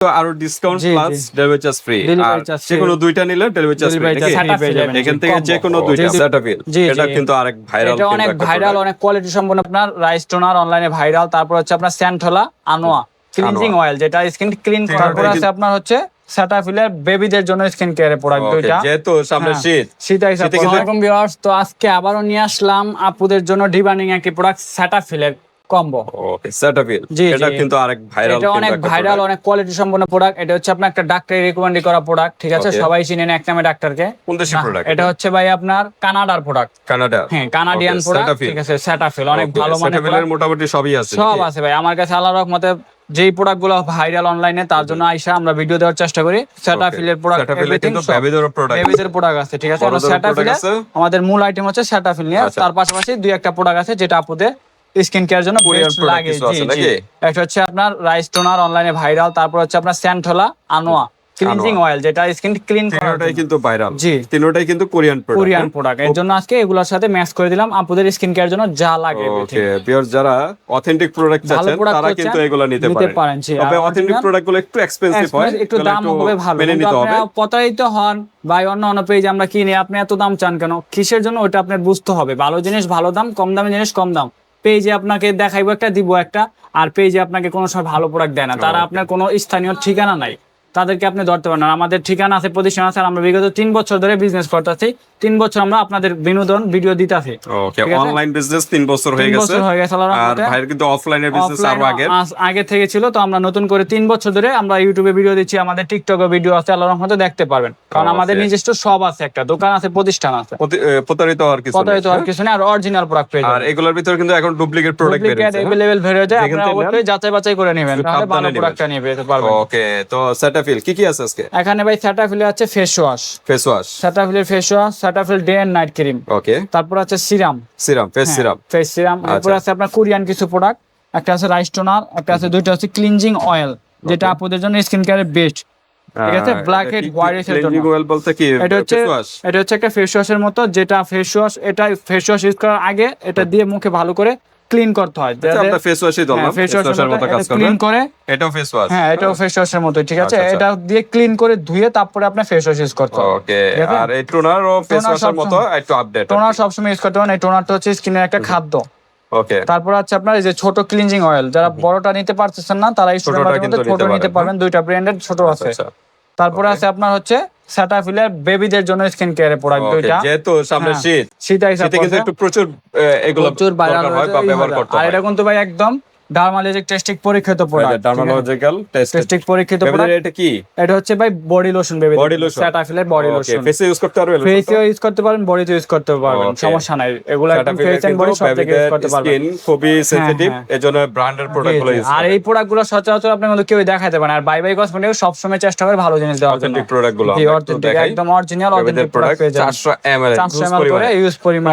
আরও discount plus delivery charge free আর যে কোনো দুইটা নিলে ডেলিভারি চার্জ ফ্রি এখান থেকে যে কোনো দুইটা। সেটাফিল এটা কিন্তু আরেক ভাইরাল এটা অনেক ভাইরাল অনেক কোয়ালিটি সম্পন্ন আপনার রাইস টোনার অনলাইনে ভাইরাল তারপর হচ্ছে আপনার স্যান্টোলা আনোয়া ক্লিনজিং অয়েল যেটা স্কিন ক্লিন ঠিক তারপর আছে, আপনার হচ্ছে স্যাটাফিলের বেবিদের জন্য স্কিন কেয়ারের প্রোডাক্ট দুইটা। যেহেতু সামনে হ্যাঁ। শীত। শীত আইসা ভিউয়ার্স তো আজকে আবারও নিয়ে আসলাম আপুদের জন্য ডিবানিং একটি প্রোডাক্ট স্যাটাফিলের কম্বো ওকে সেটাফিল এটা কিন্তু আরেক ভাইরাল এটা অনেক ভাইরাল অনেক কোয়ালিটি সম্পন্ন প্রোডাক্ট এটা হচ্ছে আপনার একটা ডাক্তারি রেকমেন্ড করা প্রোডাক্ট ঠিক আছে? সবাই চিনেন এক নামে ডাক্তারকে কোন দেশের প্রোডাক্ট এটা হচ্ছে ভাই আপনার কানাডার প্রোডাক্ট কানাডা হ্যাঁ কানাডিয়ান প্রোডাক্ট ঠিক আছে স্যাটাফিল অনেক ভালো মানের সেটাফিলের মোটামুটি সবই আছে। সব আছে ভাই। আমার কাছে যেই প্রোডাক্টগুলো ভাইরাল অনলাইনে তার জন্য আইসা আমরা ভিডিও দেওয়ার চেষ্টা করি। স্যাটাফিলের প্রোডাক্ট সেটাফিলে কিন্তু বেবিদের প্রোডাক্ট বেবিদের প্রোডাক্ট আছে ঠিক আছে? আমাদের মূল আইটেম হচ্ছে স্যাটাফিল নিয়ে। আচ্ছা। তার পাশাপাশি দুই একটা প্রোডাক্ট আছে যেটা আপুদের স্কিন কেয়ার জন্য লাগে? একটা হচ্ছে আপনার রাইস টোনার অনলাইনে ভাইরাল তারপর হচ্ছে আপনার স্যান্টোলা আনোয়া ক্লিনজিং অয়েল যেটা স্কিন ক্লিন জন্য। কিন্তু ভাইরাল জি। তিনোটাই কিন্তু কোরিয়ান প্রোডাক্ট কোরিয়ান প্রোডাক্টের জন্য আজকে এগুলোর সাথে ম্যাচ করে দিলাম আপুদের স্কিন কেয়ার জন্য যা লাগে ওকে ভিউয়ার্স যারা অথেন্টিক প্রোডাক্ট চাচ্ছেন তারা কিন্তু এগুলো নিতে পারেন। তবে অথেন্টিক প্রোডাক্টগুলো একটু এক্সপেন্সিভ হয় একটু দাম হবে ভালো। মেনে নিতে হবে। প্রতারিত হন ভাই অন্য অন্য পেজ আমরা কিনি আপনি এত দাম চান কেন? কিসের জন্য ওটা আপনার বুঝতে হবে। ভালো জিনিস ভালো দাম কম দামি জিনিস কম দাম। পেজে আপনাকে দেখাইবো একটা দিব একটা আর পেজে আপনাকে কোনো সময় ভালো প্রোডাক্ট দেয় না। তারা আপনার কোনো স্থানীয় ঠিকানা নাই। তাদেরকে আপনি ধরতে পারেন না আমাদের ঠিকানা আছে প্রতিষ্ঠান আছে আর আমরা বিগত তিন বছর ধরে বিজনেস করতেছি তিন বছর আমরা আপনাদের বিনোদন ভিডিও দিতেছি ওকে ঠিক আছে? অনলাইন বিজনেস 3 বছর হয়ে তিন গেছে বছর হয়ে গেছে আল্লাহর আর রহমতে। ভাইয়ের কিন্তু অফলাইনের বিজনেস আরো আগে আস- আগে থেকে ছিল তো আমরা নতুন করে তিন বছর ধরে আমরা ইউটিউবে ভিডিও দিচ্ছি আমাদের টিকটকে ভিডিও আছে আল্লাহর রহমতে দেখতে পারবেন কারণ Okay. আমাদের নিজস্ব সব আছে একটা দোকান আছে প্রতিষ্ঠান আছে প্রতারিত আর কিছু নেই, প্রতারিত আর হ্যাঁ? কিছু নেই আর অরিজিনাল প্রোডাক্ট পেয়ে আর যাবেন এগুলোর ভিতরে কিন্তু এখন ডুপ্লিকেট প্রোডাক্ট বের ডুপ্লিকেট হয়েছে अवेलेबल বের হয়ে যায় যেখান আপনারা থেকে অবশ্যই যাচাই বাছাই করে নেবেন একটু তাহলে ভালো সাবধানে নেবেন। প্রোডাক্টটা নিয়ে পেতে পারবেন ওকে তো সেটাফিল কি কি আছে আজকে? এখানে ভাই স্যাটাফিলে আছে face wash face wash face wash Cetaphil day and night cream okay তারপর আছে serum serum face serum face serum এরপর আছে আপনার কোরিয়ান কিছু প্রোডাক্ট একটা আছে রাইস টোনার একটা আছে দুইটা আছে ক্লিনজিং অয়েল যেটা আপনাদের জন্য স্কিন কেয়ারের বেস্ট ঠিক আছে? ব্ল্যাক হেড হোয়াইট হেড জন্য অয়েল বলতে কি? এটা হচ্ছে এটা হচ্ছে একটা ফেস ওয়াশের মতো যেটা ফেস ওয়াশ এটা ফেস ওয়াশ ইউজ করার আগে এটা দিয়ে মুখে ভালো করে ক্লিন করতে হয়। আমরা ফেস ওয়াশই ধরলাম। ফেস ওয়াশের মতো কাজ করবে ক্লিন করে এটাও ফেস ওয়াশ হ্যাঁ এটাও ফেস ওয়াশের মতো ঠিক আছে? আচ্ছা, আচ্ছা। এটা দিয়ে ক্লিন করে ধুয়ে তারপরে আপনি ফেস ওয়াশ ইউজ করতে হবে। ওকে আর এই টোনার ও ফেস ওয়াশের মতো একটু আপডেট টোনার সবসময় ইউজ করতে পারেন এই টোনারটা হচ্ছে স্কিনের একটা খাদ্য। ওকে তারপর আছে আপনার এই যে ছোট ক্লিনজিং অয়েল যারা বড়টা নিতে পারতেছেন না তারা এই ছোটটা কিন্তু ছোট নিতে পারবেন দুইটা ব্র্যান্ডের ছোট আছে। আচ্ছা। তারপরে আছে আপনার হচ্ছে স্যাটাফিলের বেবিদের জন্য স্কিন কেয়ারের প্রোডাক্ট দুইটা। যেহেতু সামনে হ্যাঁ। শীত শীত কিন্তু একটু প্রচুর আহ, এগুলো প্রচুর বাজার দরকার হয় বা ব্যবহার করতে আর এটা কিন্তু ভাই একদম ডার্মালজিক টেস্টিক পরীক্ষিত প্রোডাক্ট ডার্মালজিক্যাল টেস্টিক পরীক্ষিত প্রোডাক্ট এটা কি? এটা হচ্ছে ভাই বডি লোশন বেবি lotion? স্যাটাফিলের বডি লোশন ফেসে ইউজ করতে পারবে ফেসে ইউজ করতে পারেন বডিতে ইউজ করতে পারবেন। সমস্যা নাই। এগুলো একদম ফেস এন্ড বডি সব ইউজ করতে পারবেন। স্কিন খুবই সেনসিটিভ হ্যাঁ। এজন্য ব্র্যান্ডের ইউজ আর এই প্রোডাক্টগুলো সচরাচর মধ্যে কেউ দেখাতে পারে। আর বাই বাই কসমেটিক সবসময় চেষ্টা করে ভালো জিনিস দেওয়ার জন্য। অথেন্টিক প্রোডাক্টগুলো জি অথেন্টিক একদম অরিজিনাল অথেন্টিক প্রোডাক্ট পেয়ে 400 ml 400 ml করে ইউজ পরিমাণ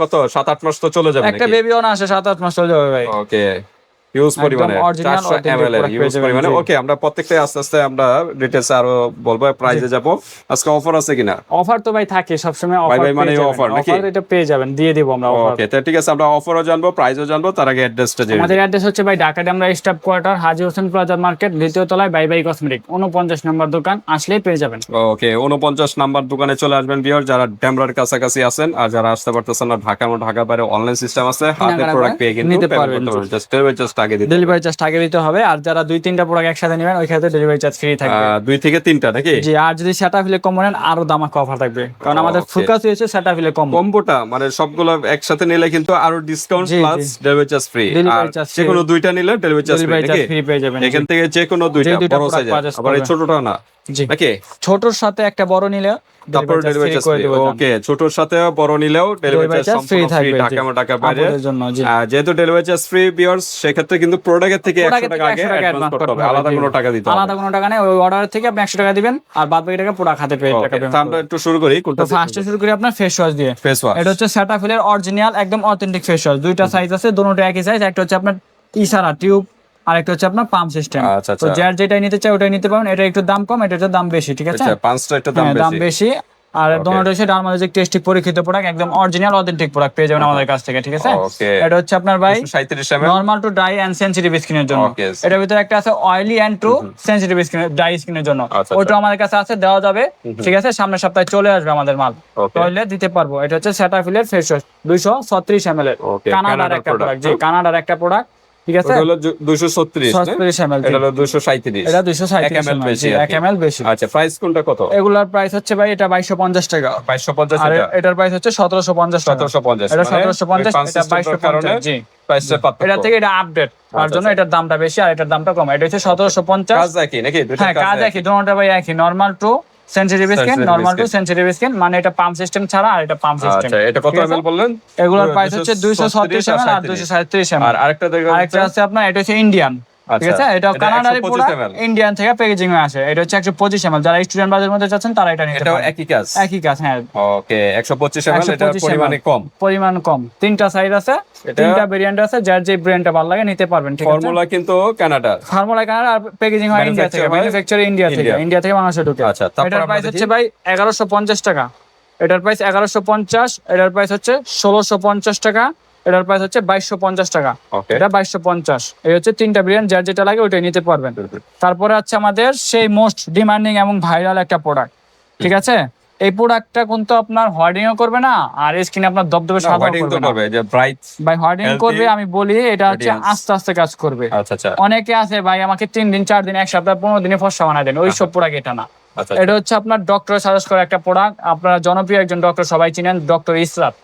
কত? 7 8 মাস তো চলে যাবে একটা নাকি? বেবিও না আসে সাত আট মাস চলে যাবে ভাই। ওকে একদম পরিমাণে original 400 ml এর যাবেন, পরিমাণে। ওকে আমরা প্রত্যেকটা আস্তে আস্তে আমরা ডিটেইলস আরও বলব প্রাইজে যাব। আজকে অফার আছে কিনা? অফার তো ভাই থাকে অফার পেয়ে offer, যাবেন নাকি? অফার এটা পেয়ে যাবেন দিয়ে দিব আমরা অফার ওকে তো ঠিক আছে আমরা অফারও জানব প্রাইজও জানব তার আগে অ্যাড্রেসটা জেনে আমাদের অ্যাড্রেস হচ্ছে ভাই ঢাকাতে আমরা staff quarter Haji Hossain plaza market দ্বিতীয় তলায় বাই বাই কসমেটিক উনপঞ্চাশ নম্বর দোকান আসলেই পেয়ে যাবেন। ওকে উনপঞ্চাশ নাম্বার দোকানে চলে আসবেন বিয়ার যারা ড্যামরার কাছাকাছি আছেন আর যারা আসতে পারতেছেন না ঢাকা ঢাকা বাইরে অনলাইন সিস্টেম আছে হাতে প্রোডাক্ট পেয়ে কিন্তু নিতে পারবেন। জাস্ট জাস্ট আগে দিতে ডেলিভারি চার্জ আগে দিতে হবে আর যারা দুই তিনটা প্রোডাক্ট একসাথে নেবেন ওই ক্ষেত্রে ডেলিভারি চার্জ ফ্রি থাকবে। দুই থেকে তিনটা নাকি? জি আর যদি সেটা ফিলে কম নেন আরও দামা অফার থাকবে। কারণ আমাদের. ফোকাস হয়েছে সেটা ফিলে কম। কম্বোটা মানে সবগুলো একসাথে নিলে কিন্তু আরও discount plus delivery charge free আর যে কোনো দুইটা নিলে ডেলিভারি চার্জ ফ্রি পেয়ে যাবেন এখান থেকে যে কোনো দুইটা বড় সাইজ আবার ছোটটা না। নাকি? ছোটর সাথে একটা বড় নিলে তারপর ডেলিভারি চার্জ ওকে ছোটর সাথে বড় নিলেও ডেলিভারি চার্জ ফ্রি থাকবে, জি। এবং বাইরে। যেহেতু ডেলিভারি চার্জ ফ্রি বিয়ার্স সেক্ষেত্রে কিন্তু প্রোডাক্টের থেকে একশো Product টাকা আগে অ্যাডভান্স করতে হবে। আলাদা কোনো টাকা দিতে হবে। আলাদা কোনো টাকা নেই ওই অর্ডার থেকে আপনি একশো টাকা দিবেন আর বাদ বাকি টাকা প্রোডাক্ট হাতে পেয়ে টাকা তা আমরা একটু শুরু করি কোনটা ফার্স্টে শুরু করি আপনার ফেস ওয়াশ দিয়ে। ফেস ওয়াশ এটা হচ্ছে স্যাটাফিলের অরিজিনাল একদম অথেন্টিক ফেস ওয়াশ দুইটা সাইজ আছে দুটোটা একই সাইজ একটা হচ্ছে আপনার ইশারা টিউব আর একটা হচ্ছে আপনার পাম্প সিস্টেম আচ্ছা, তো আচ্ছা। যার যেটাই নিতে চাই ওটাই নিতে পারেন এটা একটু দাম কম এটা একটু দাম বেশি ঠিক আছে? আচ্ছা পাঁচটা একটা দাম হ্যাঁ, বেশি। আর. দোনোটা হচ্ছে ডার্মালজিক টেস্টি পরীক্ষিত প্রোডাক্ট একদম অরিজিনাল অথেন্টিক প্রোডাক্ট পেয়ে যাবেন আমাদের কাছ থেকে ঠিক আছে? এটা হচ্ছে আপনার ভাই normal to dry and sensitive স্কিনের জন্য। এটার ভিতরে একটা আছে oily and to sensitive skin dry স্কিনের জন্য। আচ্ছা, ওটা আমাদের কাছে আছে দেওয়া যাবে ঠিক আছে? সামনের সপ্তাহে চলে আসবে আমাদের মাল. তাহলে দিতে পারব। এটা হচ্ছে সেটাফিলের ফেস ওয়াশ দুইশো ছত্রিশ এম এল এর। কানাডার একটা প্রোডাক্ট জি কানাডার একটা প্রোডাক্ট ঠিক আছে? হলো দুশো ছত্রিশ ছত্রিশ এটা হলো দুশো সাঁত্রিশ এটা দুইশো এক সাঁত্রিশ ml বেশি আচ্ছা প্রাইস কোনটা কত? এগুলার প্রাইস হচ্ছে ভাই এটা বাইশশো পঞ্চাশ টাকা। বাইশশো পঞ্চাশ আর এটার প্রাইস হচ্ছে সতেরোশো পঞ্চাশ টাকা। সতেরোশো পঞ্চাশ এটা সতেরোশো পঞ্চাশ এটা বাইশশো পঞ্চাশ জি। প্রাইসটা পার্থক্য। এটা থেকে এটা আপডেট তার আচ্ছা, জন্য আচ্ছা। এটার দামটা বেশি আর এটার দামটা কম। এটা হচ্ছে সতেরোশো পঞ্চাশ। কাজ একই নাকি? হ্যাঁ কাজ একই। দুটোটা ভাই একই। Normal to sensitive skin normal to. Sensitive skin মানে এটা পাম্প সিস্টেম ছাড়া আর এটা পাম্প সিস্টেম আচ্ছা এটা কত এমএল বললেন? এগুলোর প্রাইস হচ্ছে দুইশো ছত্রিশ 236 এমএল আর 37 দুইশো সাঁত্রিশ আর আরেকটা দেখো আরেকটা আছে আপনার এটা হচ্ছে ইন্ডিয়ান ঠিক আচ্ছা, আছে? এটা এটা কানাডারি প্রোডাক্ট ইন্ডিয়ান থেকে প্যাকেজিং আসে। এটা হচ্ছে যারা স্টুডেন্ট বাজারের মধ্যে চাচ্ছেন তারা এটা নিতে এটাও পারেন। একই কাজ? একই কাজ হ্যাঁ। ওকে এটা পরিমাণে কম? পরিমাণ কম। তিনটা সাইজ আছে তিনটা ভেরিয়েন্ট আছে যার যে ব্র্যান্ডটা ভালো লাগে নিতে পারবেন ঠিক আছে? ফর্মুলা কিন্তু কানাডার ফার্মুলা কানাডা আর প্যাকেজিং হয় ইন্ডিয়া থেকে ম্যানুফ্যাকচার ইন্ডিয়া থেকে। ইন্ডিয়া থেকে বাংলাদেশে ঢুকে। আচ্ছা, এটার প্রাইস হচ্ছে ভাই এগারোশো পঞ্চাশ টাকা। এটার প্রাইস এগারোশো পঞ্চাশ এটার প্রাইস হচ্ছে ষোলোশো পঞ্চাশ টাকা। এটার প্রাইস হচ্ছে বাইশশো পঞ্চাশ টাকা। এটা বাইশশো পঞ্চাশ। এই হচ্ছে তিনটা ব্র্যান্ড যার যেটা লাগে ওইটাই নিতে পারবেন। তারপরে আছে আমাদের সেই মোস্ট ডিমান্ডিং এবং ভাইরাল একটা প্রোডাক্ট ঠিক আছে? এই প্রোডাক্টটা কিন্তু আপনার হোয়ার্ডিংও করবে না আর স্কিনে আপনার দবদবে সাদা করবে যে ব্রাইট ভাই হোয়ার্ডিং করবে আমি বলি এটা হচ্ছে আস্তে আস্তে কাজ করবে। আচ্ছা আচ্ছা। অনেকে আছে ভাই আমাকে তিন দিন চার দিন এক সপ্তাহ পনেরো দিনে ফর্সা বানায় দেন ওই সব প্রোডাক্ট এটা না। আচ্ছা এটা হচ্ছে আপনার ডক্টর সাজেস্ট করা একটা প্রোডাক্ট আপনারা জনপ্রিয় একজন ডক্টর সবাই চিনেন ডক্টর ইসরাত।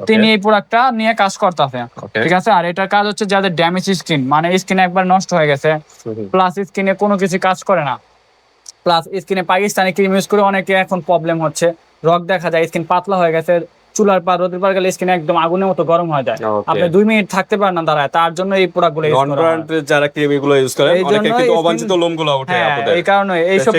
তিনি এই প্রোডাক্টটা নিয়ে কাজ করতেছে। ঠিক আছে? আর এটার কাজ হচ্ছে যাদের ড্যামেজ স্কিন মানে স্কিন একবার নষ্ট হয়ে গেছে। প্লাস স্কিনে কোনো কিছু কাজ করে না। প্লাস স্কিনে পাকিস্তানি ক্রিম ইউজ করে অনেকে এখন প্রবলেম হচ্ছে। রক দেখা যায় স্কিন পাতলা হয়ে গেছে। চুলার পর রোদের পর গেলে স্কিন একদম আগুনের মতো গরম হয়ে যায়। আপনি দুই মিনিট থাকতে পারেন না দাঁড়ায় তার জন্য এই প্রোডাক্টগুলো নন ব্র্যান্ডের যারা ক্রিম এগুলো ইউজ করে অনেকে কিন্তু অবাঞ্ছিত লোমগুলো ওঠে হ্যাঁ এই কারণে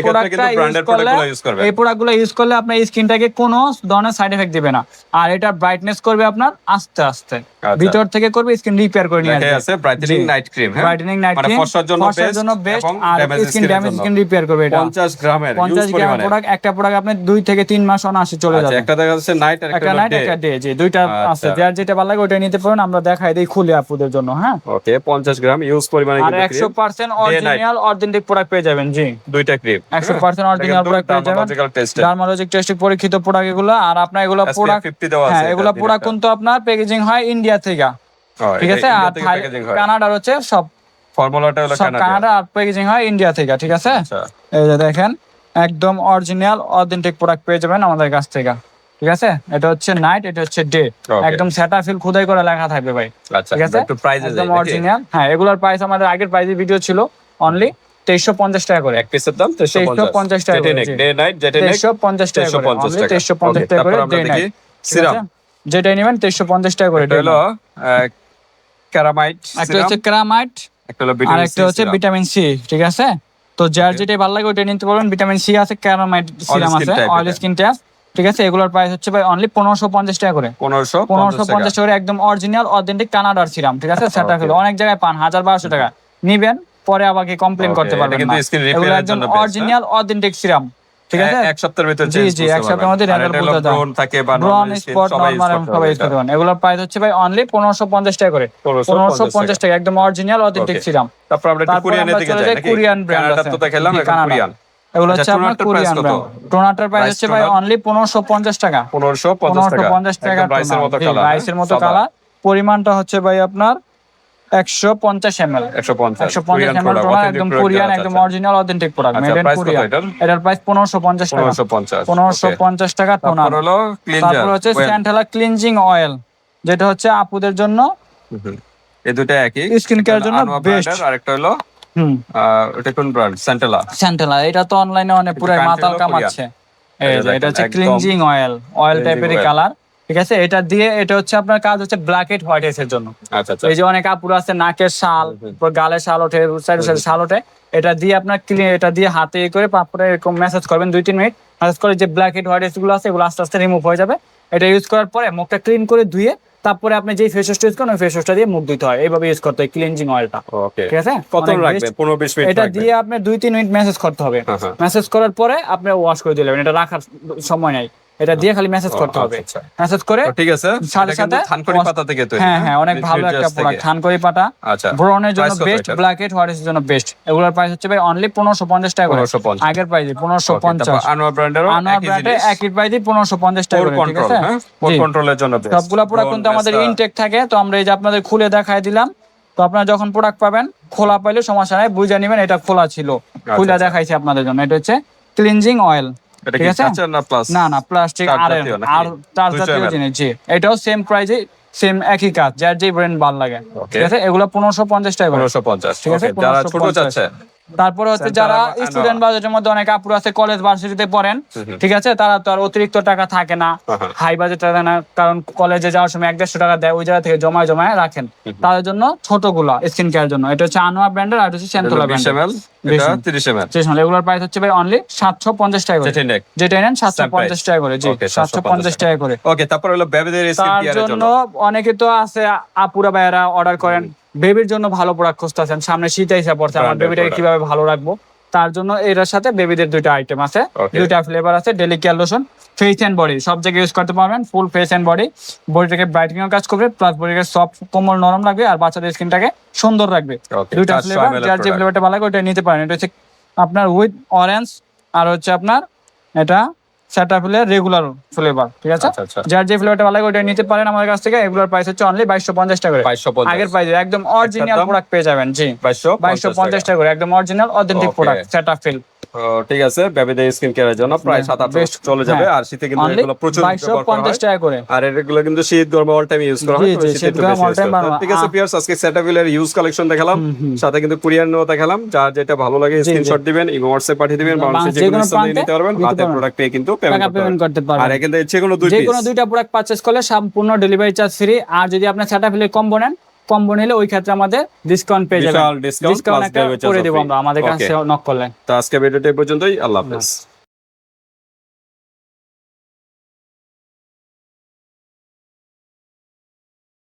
প্রোডাক্টটা কিন্তু ইউজ করলে product গুলো। এই ইউজ করলে আপনার স্কিনটাকে কোনো ধরনের সাইড এফেক্ট দিবে না। আর এটা ব্রাইটনেস করবে আপনার আস্তে আস্তে। আচ্ছা। ভিতর থেকে করবে স্কিন রিপেয়ার করে নিয়ে আসবে। ব্রাইটেনিং নাইট ক্রিম হ্যাঁ? ব্রাইটেনিং নাইট ক্রিম ফর্সার জন্য বেস্ট জন্য বেস্ট আর স্কিন ড্যামেজ স্কিন রিপেয়ার করবে এটা। 50 গ্রামের 50 গ্রাম প্রোডাক্ট একটা প্রোডাক্ট আপনি দুই থেকে তিন মাস অনায়াসে চলে আচ্ছা যাবে। একটা দেখা যাচ্ছে নাইট আর একটা নাইট একটা ডে জি দুইটা আছে আচ্ছা। যার যেটা ভালো লাগে ওটা নিতে পারেন আমরা দেখাই দিই খুলে আপুদের জন্য হ্যাঁ? ওকে 50 গ্রাম ইউজ পরিমাণে আর কিন্তু একশো cream, percent night। Original authentic product পেয়ে যাবেন জি। দুইটা ক্রিম একশো পার্সেন্ট অরিজিনাল প্রোডাক্ট পেয়ে যাবেন। ডার্মালজিক টেস্টে পরীক্ষিত প্রোডাক্ট এগুলো আর আপনার এগুলো প্রোডাক্ট 50 দেওয়া আছে হ্যাঁ এগুলো প্রোডাক্ট কিন্তু আপনার প্যাকেজিং হয় ইন্ডিয়া থেকে। ঠিক আছে? আর। কানাডার হচ্ছে সব ফর্মুলাটা হলো কানাডা আর প্যাকেজিং হয় ইন্ডিয়া থেকে ঠিক আছে? এই যে দেখেন একদম অরিজিনাল অথেন্টিক প্রোডাক্ট পেয়ে যাবেন আমাদের কাছ থেকে। ঠিক আছে? এটা হচ্ছে নাইট এটা হচ্ছে ডে. একদম সেটাফিল খোদাই করা লেখা থাকবে ভাই। আচ্ছা ঠিক আছে? একদম অরিজিনাল হ্যাঁ এগুলোর প্রাইস আমাদের আগের প্রাইজের ভিডিও ছিল অনলি তেইশশো পঞ্চাশ টাকা করে। এক পিসের দাম 350 টাকা ডে নাইট যেটা তেইশশো পঞ্চাশ টাকা করে 350 only টাকা। 350 Okay, টাকা করে সিরাম। যেটাই নেবেন তেইশশো পঞ্চাশ টাকা করে এটা হলো ক্যারামাইট একটা হচ্ছে ক্রামাইট একটা হলো আর একটা হচ্ছে ভিটামিন সি ঠিক আছে? তো যার যেটাই ভালো লাগে ওইটা নিতে পারবেন। ভিটামিন সি আছে ক্যারামাইট সিরাম আছে অয়েল স্কিন ট্যাপ ঠিক আছে? এগুলোর প্রাইস হচ্ছে ভাই অনলি পনেরোশো পঞ্চাশ টাকা করে। 1550 পনেরোশো পঞ্চাশ টাকা করে একদম অরিজিনাল অথেন্টিক কানাডার সিরাম ঠিক আছে? সেটা Okay. অনেক জায়গায় পান হাজার বারোশো টাকা। নিবেন পরে আবার কমপ্লেন করতে পারবেন না। এগুলো একদম জন্য? অরিজিনাল অথেন্টিক সিরাম ঠিক আছে? এক সপ্তাহের ভিতর জি, জি, এক সপ্তাহের মধ্যে রেজাল্ট যায়। ব্রন থাকে বা ব্রন স্পট নরমাল সবাই ইউজ করতে করতে পারেন এগুলোর প্রাইস হচ্ছে ভাই অনলি পনেরোশো পঞ্চাশ টাকা করে। পনেরোশো পঞ্চাশ টাকা। একদম অরিজিনাল অথেন্টিক সিরাম তারপর আমরা একটু তারপর কোরিয়ানের দিকে যাই। নাকি কোরিয়ান ব্র্যান্ড আছে। তো দেখালাম কোরিয়ান এগুলো আচ্ছা, হচ্ছে আপনার কোরিয়ান ব্র্যান্ড টোনাটার প্রাইস হচ্ছে ভাই অনলি পনেরোশো পঞ্চাশ টাকা। 1550 পনেরোশো টাকা টাকা রাইসের মতো কালার রাইসের মতো কালার পরিমাণটা হচ্ছে ভাই আপনার একশো পঞ্চাশ এম এল 150 একশো পঞ্চাশ এম এল একদম কোরিয়ান একদম original authentic product made in Korea এটার? প্রাইস পনেরোশো পঞ্চাশ টাকা। 1550 পনেরোশো পঞ্চাশ টাকা টোনার তারপর হলো ক্লিনজার তারপর হচ্ছে স্যান্টালা ক্লিনজিং অয়েল যেটা হচ্ছে আপুদের জন্য এই দুটো একই। স্কিন কেয়ার জন্য বেস্ট আরেকটা হলো ওটা কোন ব্র্যান্ড সেন্টেলা স্যান্টালা এটা তো অনলাইনে অনেক পুরো country মাতাল কামাচ্ছে। এটা এটা হচ্ছে ক্লিনজিং অয়েল অয়েল কালার ঠিক আছে? এটা দিয়ে এটা হচ্ছে আপনার কাজ হচ্ছে ব্ল্যাক হোয়াইট এর জন্য। আচ্ছা আচ্ছা। এই যে অনেক আপুর আছে নাকের শাল গালের শাল ওঠে সাইড সাইড শাল ওঠে। এটা দিয়ে আপনার ক্লিন এটা দিয়ে হাতে ইয়ে করে পাপড়ে এরকম মেসেজ করবেন দুই তিন মিনিট মেসেজ করে যে ব্ল্যাক হেড হোয়াইটগুলো আছে এগুলো আস্তে আস্তে রিমুভ হয়ে যাবে। এটা ইউজ করার পরে মুখটা ক্লিন করে ধুয়ে তারপরে আপনি যেই ফেস ওয়াশটা ইউজ করেন ওই ফেস ওয়াশটা দিয়ে মুখ ধুতে হয়। এইভাবে ইউজ করতে হয় ক্লিনজিং অয়েলটা ওকে ঠিক আছে? কত রাখবেন 15 20 মিনিট এটা দিয়ে আপনি দুই তিন মিনিট মেসেজ করতে হবে। হ্যাঁ, হ্যাঁ। মেসেজ করার পরে আপনি ওয়াশ করে দিলেন এটা রাখার সময় নাই। এটা দিয়ে খালি মেসেজ করতে হবে। আচ্ছা, মেসেজ করে ঠিক আছে সাথে কিন্তু সাথে থানকুনি পাতা থেকে তৈরি হ্যাঁ হ্যাঁ? অনেক ভালো একটা প্রোডাক্ট থানকড়ি পাতা। আচ্ছা ব্রনের জন্য বেস্ট এটার? ব্ল্যাক হেড হোয়াইট জন্য বেস্ট এগুলোর প্রাইস হচ্ছে ভাই অনলি পনেরোশো পঞ্চাশ টাকা করে। 1550 আগের প্রাইস পনেরোশো Okay, পঞ্চাশ। তারপর আনোয়ার ব্র্যান্ডেরও আনোয়ার একই ব্র্যান্ডে একই প্রাইসে পনেরোশো পঞ্চাশ টাকা করে ঠিক আছে? হ্যাঁ? ফোর কন্ট্রোলের জন্য best। সবগুলা প্রোডাক্ট কিন্তু আমাদের ইনটেক থাকে। তো আমরা এই যে আপনাদের খুলে দেখাই দিলাম। তো আপনারা যখন প্রোডাক্ট পাবেন খোলা পাইলে সমস্যা নাই বুঝে নেবেন এটা খোলা ছিল। খুলে আচ্ছা। দেখাইছি আপনাদের জন্য। এটা হচ্ছে ক্লিনজিং অয়েল এটা কি আছে? না প্লাস না না প্লাস্টিক আর আর চার 200 জাতীয় জিনিস জি। এটাও সেম সেম একই কাজ যার যে ব্র্যান্ড ভালো লাগে। ঠিক আছে? এগুলো পনেরোশো পঞ্চাশ টাকা পনেরোশো পঞ্চাশ। ঠিক আছে, যারা ছোট চাচ্ছে তারপরে হচ্ছে যারা স্টুডেন্ট বাজেটের মধ্যে অনেক আপুর আছে কলেজ ভার্সিটিতে পড়েন ঠিক আছে? তারা তো আর অতিরিক্ত টাকা থাকে না। হাই বাজেট থাকে না কারণ কলেজে যাওয়ার সময় এক দেড়শো টাকা দেয় ওই জায়গা থেকে জমায় জমায় রাখেন। তাদের জন্য ছোটগুলো স্কিন কেয়ার জন্য। এটা হচ্ছে আনোয়া ব্র্যান্ডের আর হচ্ছে সেন্টোলা ব্র্যান্ডের এগুলোর প্রাইস হচ্ছে ভাই অনলি সাতশো পঞ্চাশ টাকা করে। যেটা নেন সাতশো পঞ্চাশ টাকা করে জি সাতশো পঞ্চাশ টাকা করে। ওকে তারপর হলো বেবিদের তার জন্য অনেকে তো আছে আপুরা ভাইয়েরা অর্ডার করেন। বেবির জন্য ভালো প্রোডাক্ট খুঁজতেছেন। সামনে শীত এসে পড়ছে আমার বেবিটাকে কীভাবে ভালো রাখব? তার জন্য এটার সাথে বেবিদের দুইটা আইটেম আছে. দুইটা ফ্লেভার আছে daily care lotion face and body সব জায়গায় ইউজ করতে পারবেন ফুল ফেস এন্ড বডি বডিটাকে ব্রাইটনিং এর কাজ করবে প্লাস বডিটাকে সফট কোমল নরম রাখবে আর বাচ্চাদের স্কিনটাকে সুন্দর রাখবে। দুইটা ফ্লেভার যার যে ফ্লেভারটা ভালো লাগে ওটা নিতে পারেন। এটা হচ্ছে আপনার উইথ অরেঞ্জ আর হচ্ছে আপনার এটা স্যাটাফিলের রেগুলার ফ্লেভার ঠিক আছে? আচ্ছা আচ্ছা। যার যে ফ্লেভারটা ভালো লাগে ওটা নিতে পারেন আমার কাছ থেকে। এগুলোর প্রাইস হচ্ছে অনলি বাইশশো পঞ্চাশ টাকা করে। বাইশশো আগের প্রাইস একদম অরিজিনাল প্রোডাক্ট পেয়ে যাবেন জি। বাইশশো বাইশশো পঞ্চাশ টাকা। করে একদম অরিজিনাল অথেন্টিক প্রোডাক্ট চারটা সেটাফিল ঠিক আছে বেবিদের স্কিন কেয়ারের জন্য প্রায় সাত আট Best, চলে যাবে হ্যাঁ। আর শীতে কিন্তু এগুলো প্রচুর পঞ্চাশ। টাকা করে। আর এগুলো কিন্তু শীত গরমে অল টাইম ইউজ করা হয়। ঠিক আছে পিয়ার্স আজকে সেটাফিলের ইউজ কালেকশন দেখালাম সাথে কিন্তু কুরিয়ার নিয়েও দেখালাম যার যেটা ভালো লাগে। স্ক্রিনশট দিবেন ইমো হোয়াটসঅ্যাপ পাঠিয়ে দিবেন বাংলাদেশে যে কোনো স্থানে নিতে পারবেন হাতে প্রোডাক্ট পেয়ে কিন্তু পেমেন্ট করতে পারবেন। এখান থেকে যে কোনো দুই যে কোনো দুইটা প্রোডাক্ট পারচেস করলে সম্পূর্ণ ডেলিভারি চার্জ ফ্রি আর যদি আপনার সেটাফিলের কম্বো নেন কম্বো নিলে ওই ক্ষেত্রে আমাদের ডিসকাউন্ট পেয়ে যাবেন। ডিসকাউন্ট করে দেবো আমরা। আমাদের. কাছে নক করলেন। তো আজকে ভিডিওটা এই পর্যন্তই। আল্লাহ হাফেজ।